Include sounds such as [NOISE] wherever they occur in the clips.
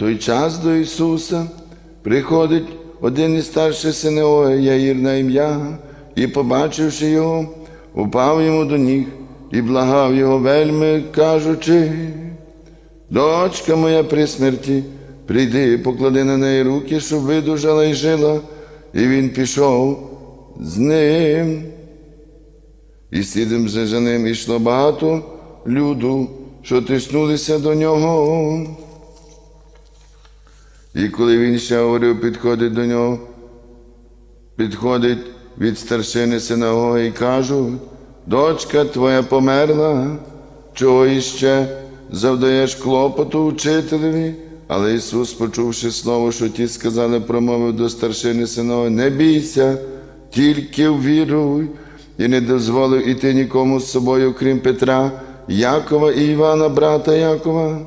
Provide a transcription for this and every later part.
той час до Ісуса приходить один із старших синеої Яїр на ім'я, і, побачивши його, упав йому до ніг і благав його вельми, кажучи, дочка моя при смерті, прийди, поклади на неї руки, щоб видужала і жила. І він пішов з ним. І слідом за ним йшло багато люду, що тиснулися до нього. І коли він ще говорив, підходить до нього, підходить від старшини синагоги і кажуть, дочка твоя померла, чого іще завдаєш клопоту учителеві? Але Ісус, почувши слово, що ті сказали, промовив до старшини синагоги, не бійся, тільки віруй, і не дозволив іти нікому з собою, крім Петра, Якова і Івана, брата Якова.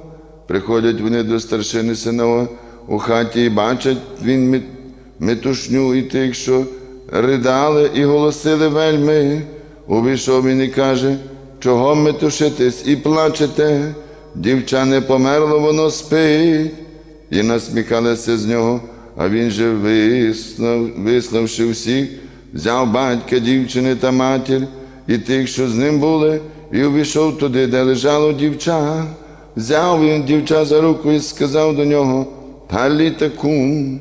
Приходять вони до старшини синагоги у хаті і бачать він метушню і тих, що ридали і голосили вельми. Увійшов він і каже, чого метушитесь і плачете? Дівча не померло, воно спить. І насміхалися з нього, а він же вислав, виславши всіх, взяв батька дівчини та матір і тих, що з ним були, і увійшов туди, де лежало дівча. Взяв він дівча за руку і сказав до нього Таліта кум,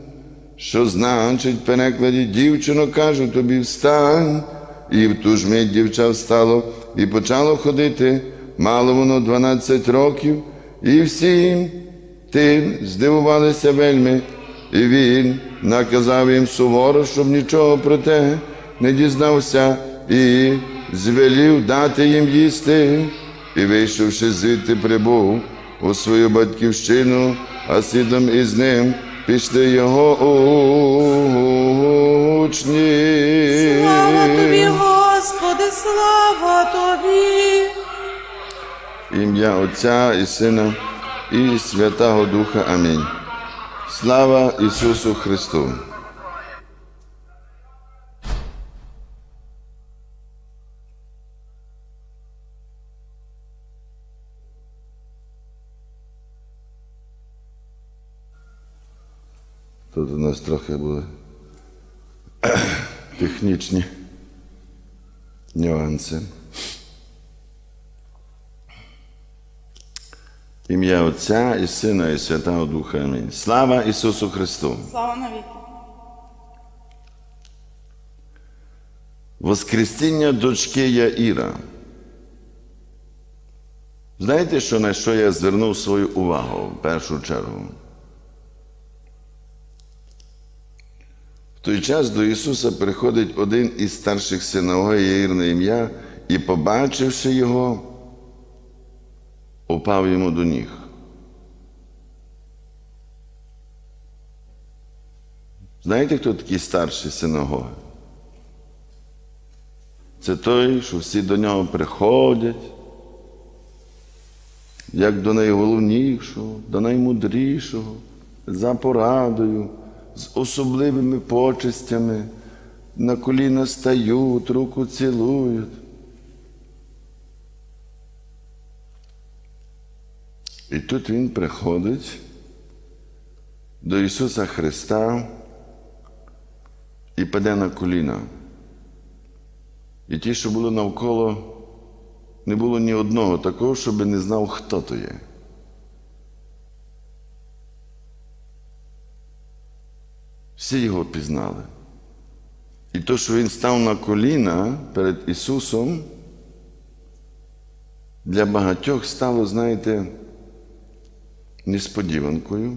що значить в перекладі дівчино, кажу тобі, встань. І в ту ж мить дівча встало і почало ходити. Мало воно 12 років, і всім тим здивувалися вельми. І він наказав їм суворо, щоб нічого про те не дізнався, і звелів дати їм їсти. І вийшовши звідти, прибув у свою батьківщину, а слідом із ним пішли його учні. Слава тобі, Господи, слава тобі. Ім'я Отця і Сина і Святого Духа. Амінь. Слава Ісусу Христу! Тут у нас трохи були технічні нюанси. Ім'я Отця і Сина, і Святого Духа. Амінь. Слава Ісусу Христу! Слава навіки. Воскресіння дочки Яїра. Знаєте, що на що я звернув свою увагу в першу чергу? Той час до Ісуса приходить один із старших синагоги на ім'я, і, побачивши його, упав йому до ніг. Знаєте, хто такий старший синагоги? Це той, що всі до нього приходять, як до найголовнішого, до наймудрішого, за порадою, з особливими почестями, на коліна стають, руку цілують. І тут він приходить до Ісуса Христа і паде на коліна. І ті, що були навколо, не було ні одного такого, щоб не знав, хто то є. Всі його пізнали. І то, що він став на коліна перед Ісусом, для багатьох стало, знаєте, несподіванкою,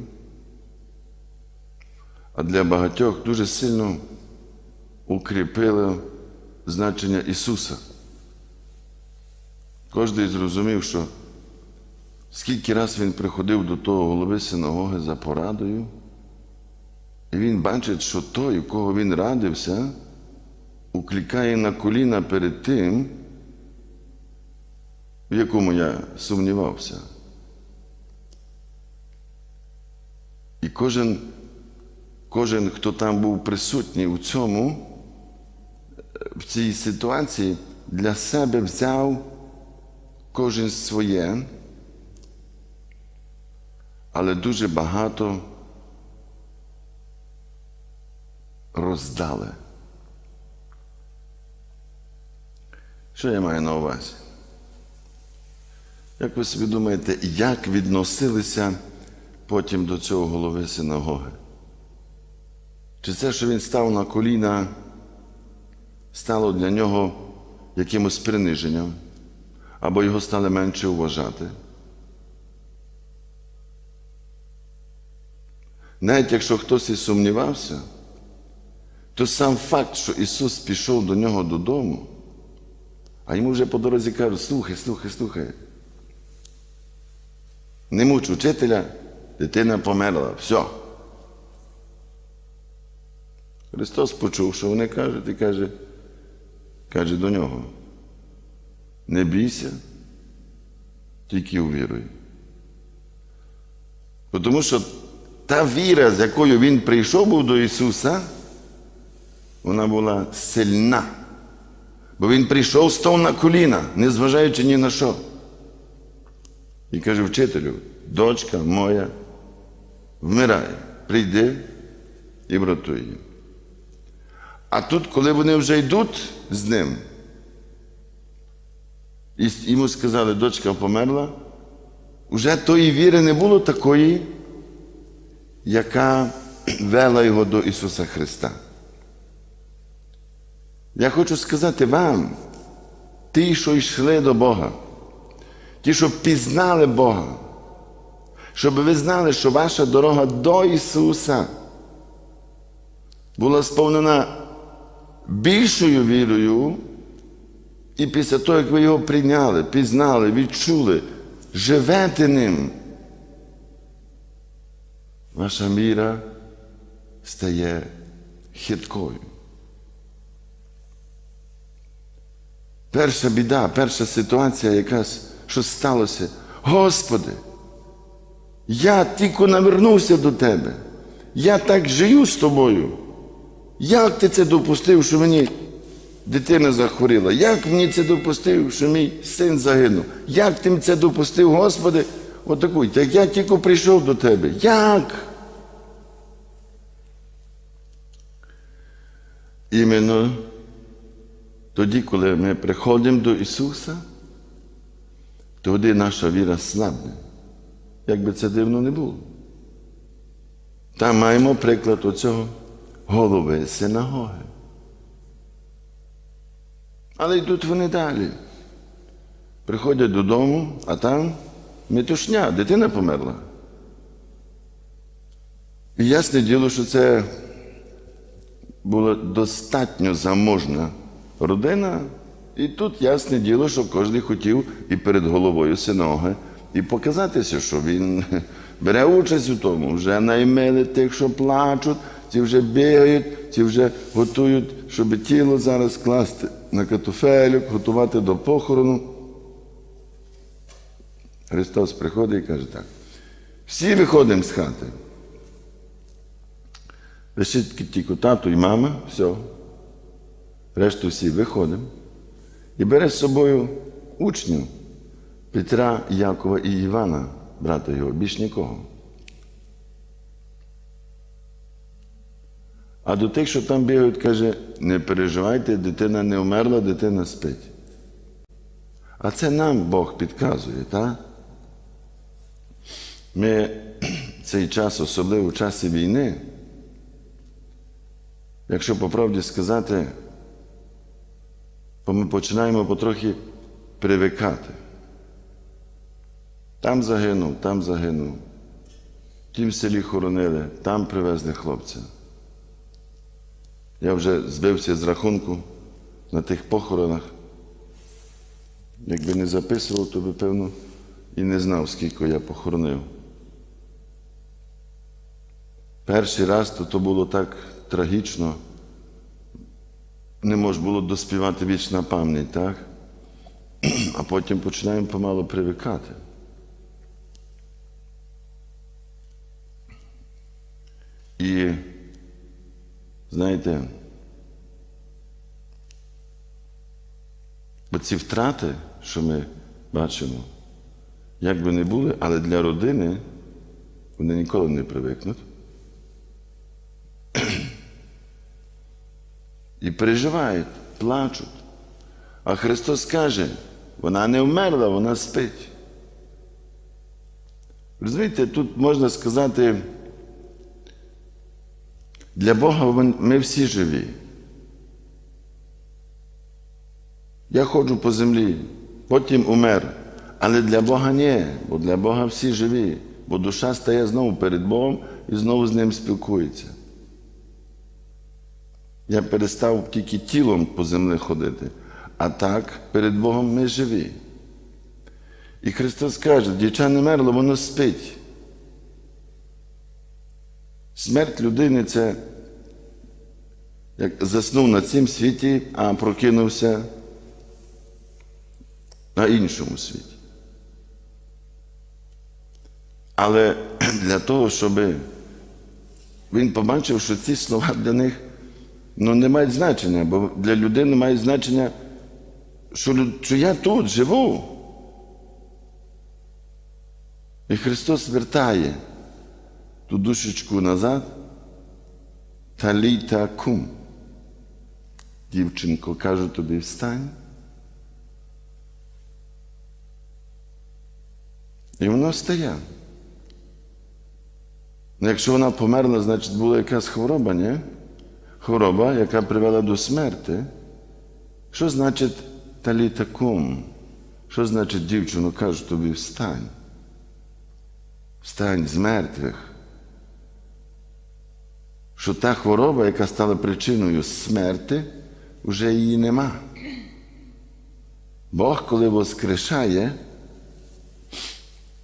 а для багатьох дуже сильно укріпило значення Ісуса. Кожен зрозумів, що скільки раз він приходив до того голови синагоги за порадою, він бачить, що той, у кого він радився, уклікає на коліна перед тим, в якому я сумнівався. І кожен, кожен, хто там був присутній у цьому, в цій ситуації для себе взяв кожен своє, але дуже багато роздали. Що я маю на увазі? Як ви собі думаєте, як відносилися потім до цього голови синагоги? Чи це, що він став на коліна, стало для нього якимось приниженням, або його стали менше вважати? Навіть якщо хтось і сумнівався, то сам факт, що Ісус пішов до нього додому, а йому вже по дорозі кажуть, слухай, слухай, слухай. Не муч учителя, дитина померла. Все. Христос почув, що вони кажуть, і каже, каже до нього. Не бійся, тільки увіруй. Тому що та віра, з якою він прийшов був до Ісуса, вона була сильна. Бо він прийшов, став на коліна, незважаючи ні на що. І каже вчителю, дочка моя вмирає, прийди і врятуй її. А тут, коли вони вже йдуть з ним, і йому сказали, дочка померла, вже тої віри не було такої, яка вела його до Ісуса Христа. Я хочу сказати вам, ті, що йшли до Бога, ті, що пізнали Бога, щоб ви знали, що ваша дорога до Ісуса була сповнена більшою вірою, і після того, як ви його прийняли, пізнали, відчули, живете ним, ваша міра стає хиткою. Перша біда, перша ситуація якась, що сталося. Господи, я тільки навернувся до Тебе. Я так живу з тобою. Як ти це допустив, що мені дитина захворіла? Як мені це допустив, що мій син загинув? Як ти це допустив, Господи? Отаку, так я тільки прийшов до Тебе. Як? Іменно тоді, коли ми приходимо до Ісуса, тоді наша віра слабне, як би це дивно не було. Там маємо приклад оцього голови синагоги. Але йдуть вони далі. Приходять додому, а там метушня, дитина померла. І ясне діло, що це була достатньо заможна родина, і тут ясне діло, що кожен хотів і перед головою синоги і показатися, що він [LAUGHS] бере участь у тому, вже наймили тих, що плачуть, ці вже бігають, ці вже готують, щоб тіло зараз класти на катуфелю, готувати до похорону. Христос приходить і каже так. Всі виходимо з хати. Лише тільки тато і мама, все. Решту всі виходимо. І бере з собою учнів Петра, Якова і Івана, брата його, більш нікого. А до тих, що там бігають, каже, не переживайте, дитина не вмерла, дитина спить. А це нам Бог підказує, так? Ми [CLEARS THROAT] цей час, особливо в часі війни, якщо по правді сказати, то ми починаємо потрохи привикати. Там загинув, там загинув. В тім селі хоронили, там привезли хлопця. Я вже збився з рахунку на тих похоронах. Якби не записував, то би, певно, і не знав, скільки я похоронив. Перший раз то, то було так трагічно. Не можна було доспівати вічна пам'ять, так? А потім починаємо помалу привикати. І, знаєте, оці втрати, що ми бачимо, як би не були, але для родини Вони ніколи не привикнуть. І переживають, плачуть. А Христос каже, вона не вмерла, вона спить. Розумієте, тут можна сказати, для Бога ми всі живі. Я ходжу по землі, потім умер. Але для Бога ні, бо для Бога всі живі, бо душа стає знову перед Богом і знову з ним спілкується. Я перестав тільки тілом по землі ходити, а так перед Богом ми живі. І Христос каже, дівча не мерло, воно спить. Смерть людини це як заснув на цім світі, а прокинувся на іншому світі. Але [CLEARS THROAT] для того, щоб він побачив, що ці слова для них ну, не мають значення, бо для людини має значення, що, що я тут живу. І Христос вертає ту душечку назад та літа кум. Дівчинко, кажу тобі, встань. І воно встає. Ну, Якщо вона померла, значить була якась хвороба, ні? Хвороба, яка привела до смерти. Що значить талітакум? Що значить дівчину, кажу тобі, встань? Встань з мертвих. Що та хвороба, яка стала причиною смерти, вже її нема. Бог, коли воскрешає,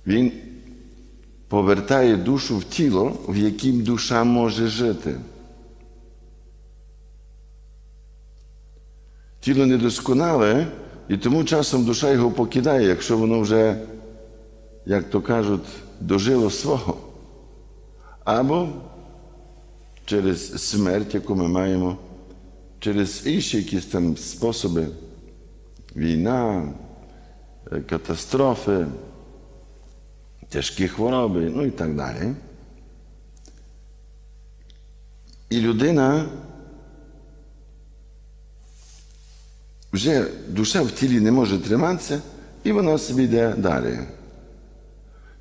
Він повертає душу в тіло, в яким душа може жити. Тіло недосконале, і тому часом душа його покидає, якщо воно вже, як то кажуть, дожило свого. Або через смерть, яку ми маємо, через інші якісь там способи, війна, е, катастрофи, тяжкі хвороби, ну і так далі. І людина вже душа в тілі не може триматися, і вона собі йде далі.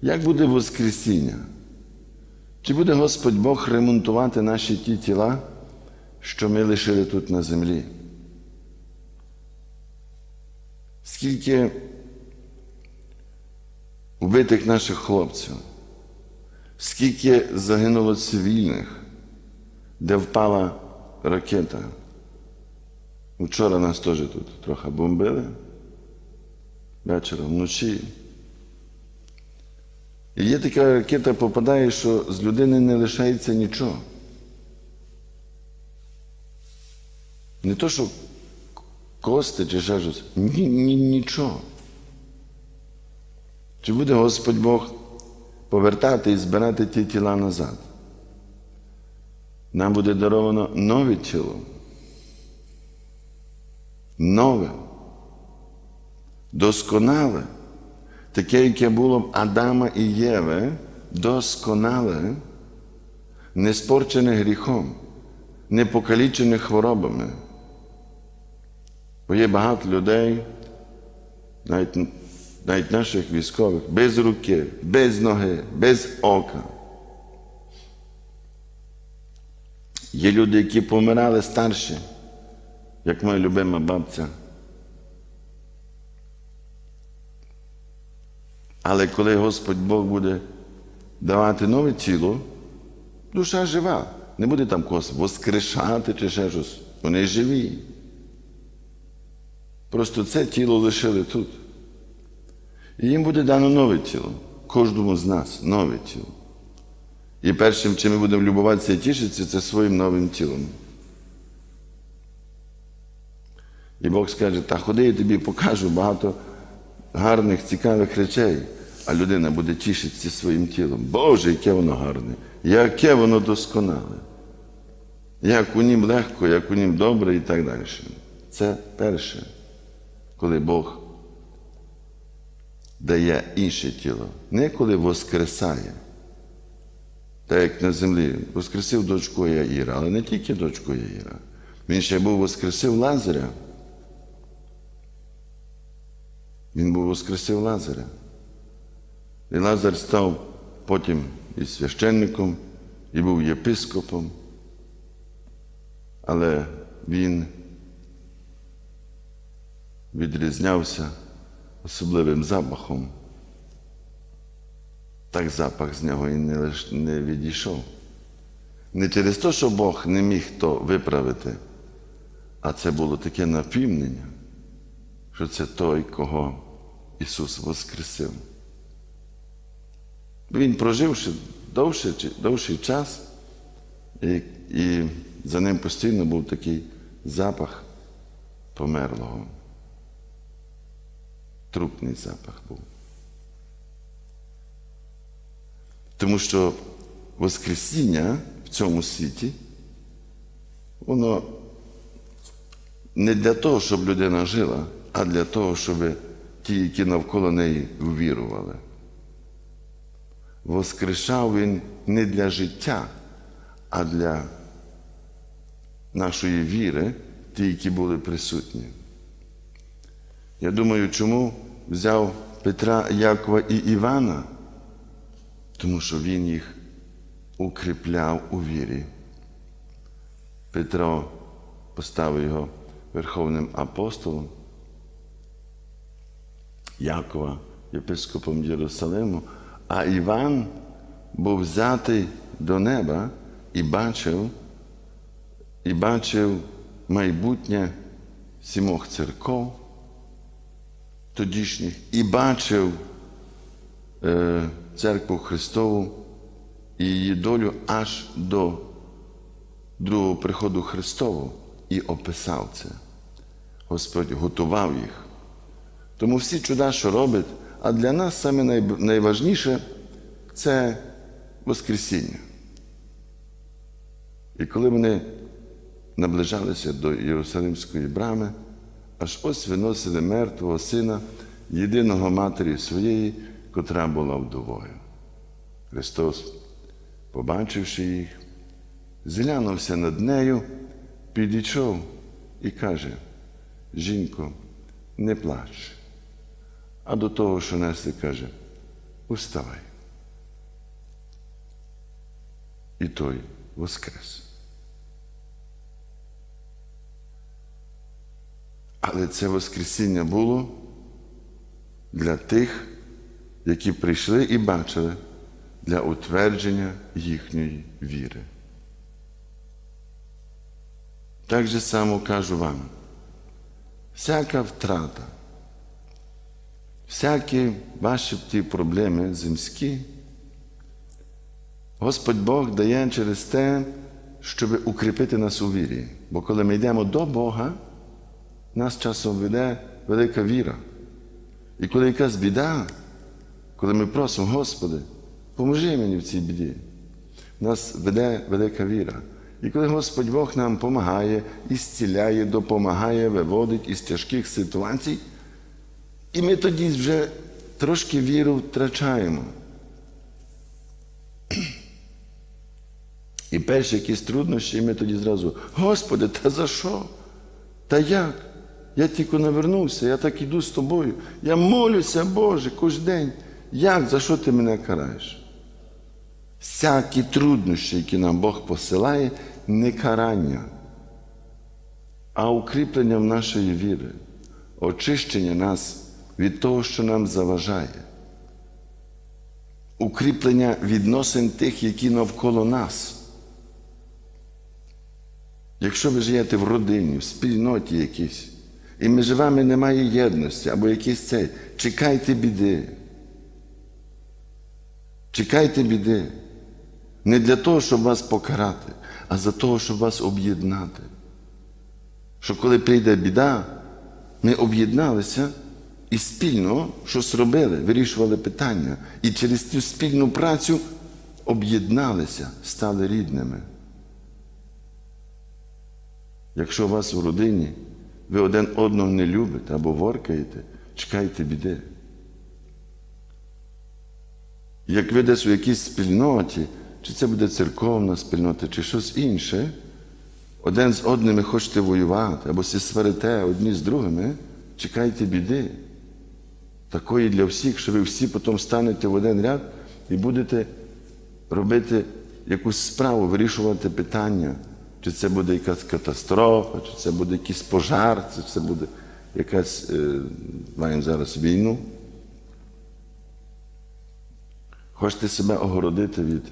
Як буде Воскресіння? Чи буде Господь Бог ремонтувати наші ті тіла, що ми лишили тут на землі? Скільки вбитих наших хлопців, скільки загинуло цивільних, де впала ракета. Вчора нас теж тут трохи бомбили, вечором, вночі. І є така ракета попадає, що з людини не лишається нічого. Не то, що кости чи ще щось. Ні, ні, нічого. Чи буде Господь Бог повертати і збирати ті тіла назад? Нам буде даровано нове тіло. Нове, досконале, таке, яке було в Адама і Єви, досконале, не спорчене гріхом, не покалічене хворобами. Бо є багато людей, навіть навіть наших військових, без руки, без ноги, без ока. Є люди, які помирали старші, як моя любима бабця. Але коли Господь Бог буде давати нове тіло, душа жива. Не буде там когось воскрешати чи ще щось. Вони живі. Просто це тіло лишили тут. І їм буде дано нове тіло. Кожному з нас нове тіло. І першим, чим ми будемо любуватися і тішитися, це своїм новим тілом. І Бог скаже, та ходи, я тобі покажу багато гарних, цікавих речей, а людина буде тішитися своїм тілом. Боже, яке воно гарне, яке воно досконале, як у нім легко, як у нім добре і так далі. Це перше, коли Бог дає інше тіло, не коли воскресає, так як на землі, воскресив дочку Яїра, але не тільки дочку Яїра. Він ще був воскресив Лазаря. Він був воскресив Лазаря. І Лазар став потім і священником, і був єпископом. Але він відрізнявся особливим запахом. Так запах з нього і не, не відійшов. Не через те, що Бог не міг то виправити, а це було таке напівнення, що це той, кого Ісус воскресив. Він прожив ще довше, чи- довший час, і, і за ним постійно був такий запах померлого. Трупний запах був. Тому що Воскресіння в цьому світі, воно не для того, щоб людина жила, а для того, щоб ті, які навколо неї ввірували. Воскрешав він не для життя, а для нашої віри, ті, які були присутні. Я думаю, чому взяв Петра, Якова і Івана? Тому що він їх укріпляв у вірі. Петро поставив його верховним апостолом, Якова єпископом Єрусалиму, а Іван був взятий до неба і бачив, і бачив майбутнє сімох церков тодішніх, і бачив е, церкву Христову і її долю аж до другого приходу Христового і описав це. Господь готував їх. Тому всі чуда, що робить, а для нас саме найважніше це Воскресіння. І коли вони наближалися до Єрусалимської брами, аж ось виносили мертвого сина, єдиного матері своєї, котра була вдовою. Христос, побачивши їх, зглянувся над нею, підійшов і каже: Жінко, не плач. А до того, що несли, каже, уставай. І той воскрес. Але це Воскресіння було для тих, які прийшли і бачили для утвердження їхньої віри. Так же само кажу вам, всяка втрата, всякі ваші ті проблеми земські, Господь Бог дає через те, щоб укріпити нас у вірі. Бо коли ми йдемо до Бога, нас часом веде велика віра. І коли якась біда, коли ми просимо, Господи, поможи мені в цій біді, нас веде велика віра. І коли Господь Бог нам допомагає, і зціляє, допомагає, виводить із тяжких ситуацій, і ми тоді вже трошки віру втрачаємо. І перші якісь труднощі, і ми тоді зразу, Господи, та за що? Та як? Я тільки навернувся, я так іду з тобою. Я молюся, Боже, кожен день. Як? За що ти мене караєш? Всякі труднощі, які нам Бог посилає, не карання, а укріплення в нашої віри, очищення нас від того, що нам заважає, укріплення відносин тих, які навколо нас. Якщо ви живете в родині, в спільноті якійсь, і між вами немає єдності або якийсь цей, чекайте біди. Чекайте біди. Не для того, щоб вас покарати, а за того, щоб вас об'єднати. Що коли прийде біда, ми об'єдналися і спільно щось робили, вирішували питання. І через цю спільну працю об'єдналися, стали рідними. Якщо у вас в родині ви один одного не любите або воркаєте, чекайте біди. Як ви десь у якійсь спільноті чи це буде церковна спільнота, чи щось інше, один з одними хочете воювати, або сі сварите одні з другими, чекайте біди. Такої для всіх, що ви всі потім станете в один ряд і будете робити якусь справу, вирішувати питання. Чи це буде якась катастрофа, чи це буде якийсь пожар, чи це буде якась, е, маємо зараз війну. Хочете себе огородити від,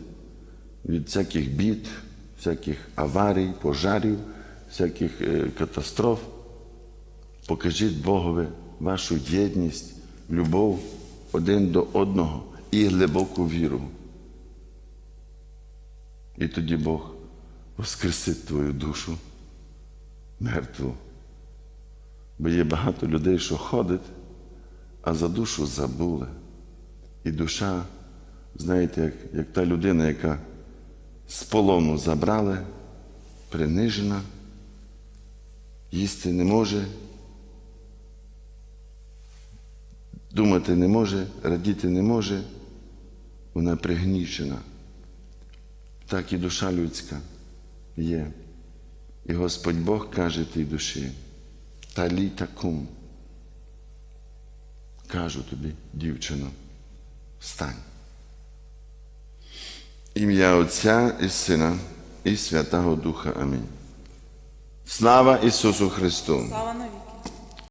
від всяких бід, всяких аварій, пожарів, всяких е, катастроф. Покажіть Богові вашу єдність, любов один до одного і глибоку віру. І тоді Бог воскресить твою душу мертву. Бо є багато людей, що ходять, а за душу забули. І душа, знаєте, як, як та людина, яка з полону забрали, принижена, їсти не може, думати не може, радіти не може, вона пригнічена. Так і душа людська є. І Господь Бог каже тій душі, таліта кум. Кажу тобі, дівчино, встань. Ім'я Отця і Сина і Святого Духа. Амінь. Слава Ісусу Христу! Слава навіки.